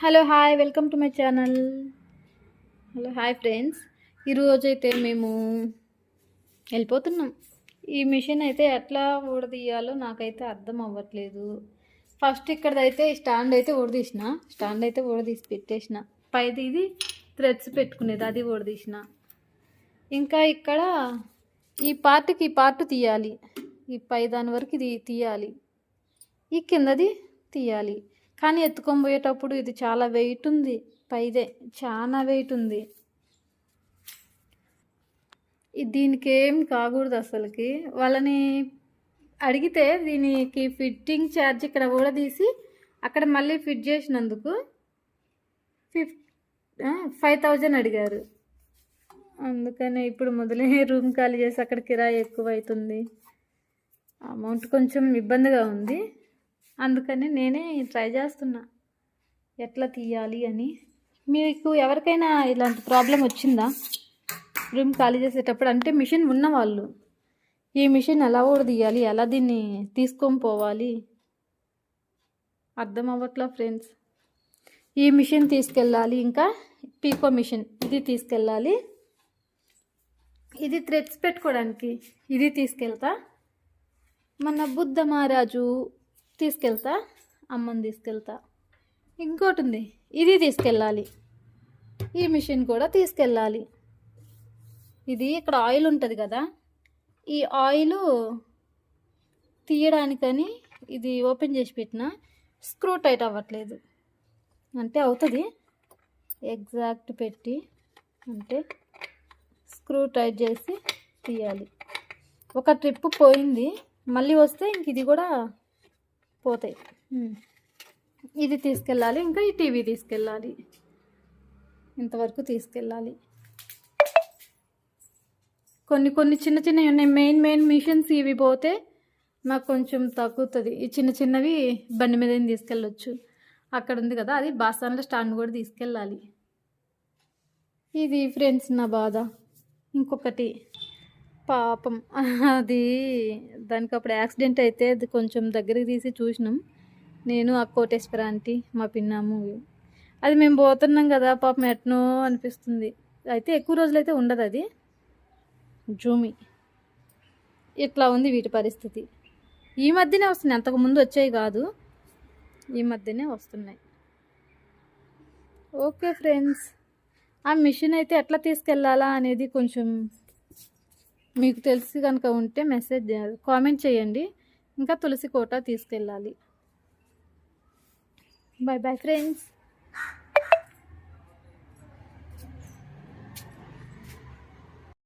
Hello hi welcome to my channel hello hi friends ఈరోజు అయితే మేము వెళ్ళిపోతున్నాం. ఈ మిషన్ అయితే ఎట్లా ఊడదీయాలో నాకైతే అర్థం అవ్వట్లేదు. ఫస్ట్ ఇక్కడైతే స్టాండ్ అయితే ఊడదీసిన. స్టాండ్ అయితే ఊడదీసి పెట్టేసిన. పైది ఇది థ్రెడ్స్ పెట్టుకునేది అది ఊడదీసిన. ఇంకా ఇక్కడ ఈ పార్ట్కి ఈ పార్ట్ తీయాలి. ఈ పై దాని వరకు ఇది తీయాలి. ఈ కిందది తీయాలి. కానీ ఎత్తుకొని పోయేటప్పుడు ఇది చాలా వెయిట్ ఉంది. పైదే చాలా వెయిట్ ఉంది. దీనికి ఏం కాకూడదు అసలుకి. వాళ్ళని అడిగితే దీనికి ఫిట్టింగ్ ఛార్జ్ ఇక్కడ కూడా తీసి అక్కడ మళ్ళీ ఫిట్ చేసినందుకు ఫిఫ్ ఫైవ్ థౌజండ్ అడిగారు. అందుకనే ఇప్పుడు మొదలే రూమ్ ఖాళీ చేసి అక్కడ కిరాయి ఎక్కువ అవుతుంది అమౌంట్ కొంచెం ఇబ్బందిగా ఉంది. అందుకని నేనే ట్రై చేస్తున్నా. ఎట్లా తీయాలి అని. మీకు ఎవరికైనా ఇలాంటి ప్రాబ్లం వచ్చిందా? రూమ్ ఖాళీ చేసేటప్పుడు అంటే మిషన్ ఉన్నవాళ్ళు ఈ మిషన్ ఎలా తీయాలి ఎలా దీన్ని తీసుకొని పోవాలి? అర్థం అవ్వట్లా ఫ్రెండ్స్? ఈ మిషన్ తీసుకెళ్ళాలి ఇంకా? Pico machine. ఇది తీసుకెళ్ళాలి. ఇది థ్రెడ్స్ పెట్టుకోవడానికి. ఇది తీసుకెళ్తా. మన బుద్ధ మహారాజు తీసుకెళ్తా అమ్మని తీసుకెళ్తా. ఇంకోటి ఉంది ఇది తీసుకెళ్ళాలి. ఈ మిషన్ కూడా తీసుకెళ్ళాలి. ఇది ఇక్కడ ఆయిల్ ఉంటుంది కదా ఈ ఆయిల్ తీయడానికని ఇది ఓపెన్ చేసి పెట్టిన స్క్రూ టైట్ అవ్వట్లేదు. అంటే అవుతుంది. ఎగ్జాక్ట్ పెట్టి అంటే స్క్రూ టైట్ చేసి తీయాలి. ఒక ట్రిప్ పోయింది మళ్ళీ వస్తే ఇంక ఇది కూడా పోతాయి. ఇది తీసుకెళ్ళాలి ఇంకా ఈ టీవీ తీసుకెళ్ళాలి. ఇంతవరకు తీసుకెళ్ళాలి. కొన్ని కొన్ని చిన్న చిన్నవి ఉన్నాయి. మెయిన్ మెయిన్ మిషన్స్ ఇవి పోతే నాకు కొంచెం తగ్గుతుంది. ఈ చిన్న చిన్నవి బండి మీద తీసుకెళ్ళొచ్చు. అక్కడ ఉంది కదా అది బాసాన్లో స్టాండ్ కూడా తీసుకెళ్ళాలి. ఇది ఫ్రెండ్స్ నా బాధ. ఇంకొకటి. పాపం. అది దానికి అప్పుడు యాక్సిడెంట్ అయితే అది కొంచెం దగ్గరికి తీసి చూసినాం. నేను ఆ కోటేశ్వర ఆంటీ మా పిన్నాము. అది మేము పోతున్నాం కదా పాపం ఎట్నో అనిపిస్తుంది. అయితే ఎక్కువ రోజులు అయితే ఉండదు అది. జూమి. ఇట్లా ఉంది వీటి పరిస్థితి. ఈ మధ్యనే వస్తున్నాయి. అంతకు ముందు వచ్చాయి కాదు. ఈ మధ్యనే వస్తున్నాయి. Okay friends. ఆ మిషన్ అయితే ఎట్లా తీసుకెళ్ళాలా అనేది కొంచెం మీకు తెలిసి కనుక ఉంటే మెసేజ్ కామెంట్ చేయండి. ఇంకా తులసి కోట తీసుకెళ్ళాలి. Bye bye friends